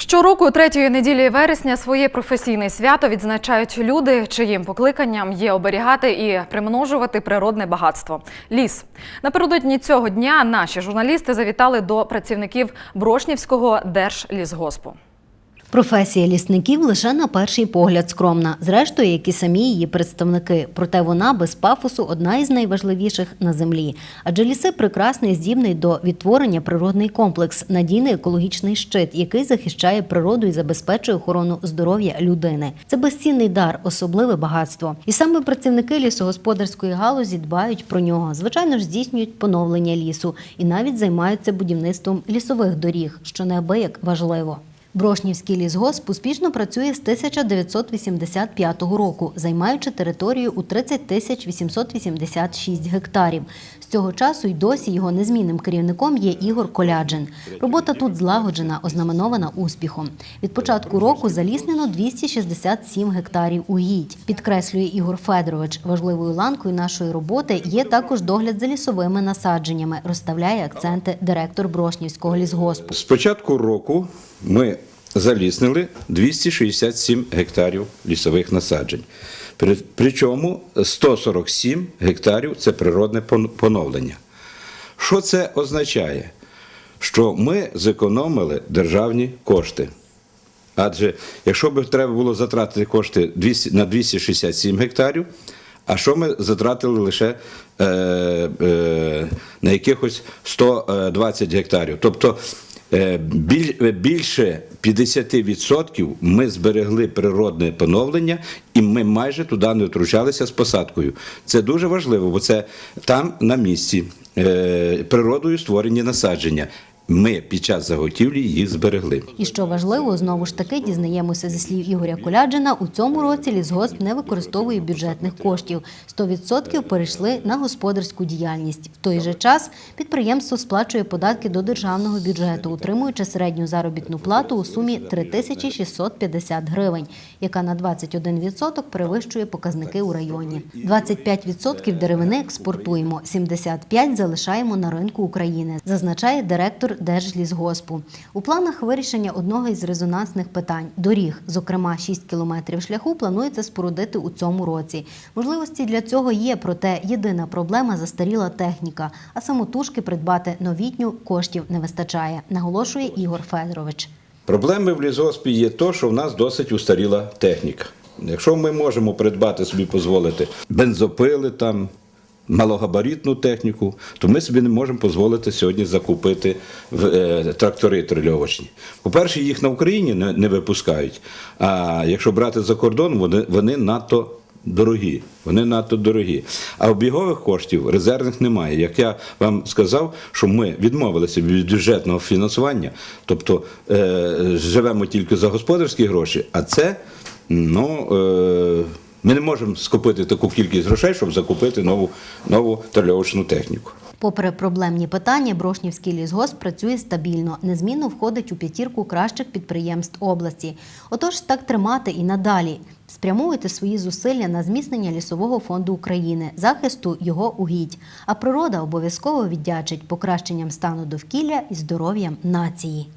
Щороку, третьої неділі вересня, своє професійне свято відзначають люди, чиїм покликанням є оберігати і примножувати природне багатство ліс. Напередодні цього дня наші журналісти завітали до працівників Брошнівського держлісгоспу. Професія лісників лише на перший погляд скромна, зрештою, як і самі її представники. Проте вона без пафосу одна із найважливіших на землі. Адже ліси прекрасний, здібний до відтворення природний комплекс, надійний екологічний щит, який захищає природу і забезпечує охорону здоров'я людини. Це безцінний дар, особливе багатство. І саме працівники лісогосподарської галузі дбають про нього. Звичайно ж, здійснюють поновлення лісу і навіть займаються будівництвом лісових доріг, що неабияк важливо. Брошнівський лісгосп успішно працює з 1985 року, займаючи територію у 30 тисяч 886 гектарів. Цього часу й досі його незмінним керівником є Ігор Коляджин. Робота тут злагоджена, ознаменована успіхом. Від початку року заліснено 267 гектарів угідь. Підкреслює Ігор Федорович. Важливою ланкою нашої роботи є також догляд за лісовими насадженнями, розставляє акценти директор Брошнівського лісгоспу. З початку року ми заліснили 267 гектарів лісових насаджень. При- Причому 147 гектарів це природне поновлення. Що це означає? Що ми зекономили державні кошти. Адже якщо б треба було затратити кошти 200 на 267 гектарів, а що ми затратили лише е, е, на якихось 120 гектарів. Тобто е, біль, е, більше 50% ми зберегли природне поновлення, і ми майже туди не втручалися з посадкою. Це дуже важливо, бо це там на місці е, природою створені насадження. Ми під час заготівлі їх зберегли. І що важливо, знову ж таки дізнаємося зі слів Ігоря Коляджина, у цьому році лісгосп не використовує бюджетних коштів. 100% перейшли на господарську діяльність. В той же час підприємство сплачує податки до державного бюджету, утримуючи середню заробітну плату у сумі 3650 гривень, яка на 21% перевищує показники у районі. 25% деревини експортуємо, 75% залишаємо на ринку України, зазначає директор Держлісгоспу. У планах вирішення одного із резонансних питань доріг, зокрема 6 кілометрів шляху, планується спорудити у цьому році. Можливості для цього є, проте єдина проблема застаріла техніка, а самотужки придбати новітню коштів не вистачає, наголошує Ігор Федорович. Проблеми в лісгоспі є то, що в нас досить устаріла техніка. Якщо ми можемо придбати собі дозволити бензопили там. Малогабаритну техніку, то ми собі не можемо дозволити сьогодні закупити е, трактори трильовочні. По-перше, їх на Україні не випускають. А якщо брати за кордон, вони, вони надто дорогі. Вони надто дорогі. А обігових коштів резервних немає. Як я вам сказав, що ми відмовилися від бюджетного фінансування, тобто е, живемо тільки за господарські гроші, а це ну. Е, ми не можемо скупити таку кількість грошей, щоб закупити нову, нову трильовочну техніку. Попри проблемні питання, Брошнівський лісгосп працює стабільно, незмінно входить у п'ятірку кращих підприємств області. Отож, так тримати і надалі. Спрямовуйте свої зусилля на зміцнення лісового фонду України, захисту його угідь. А природа обов'язково віддячить покращенням стану довкілля і здоров'ям нації.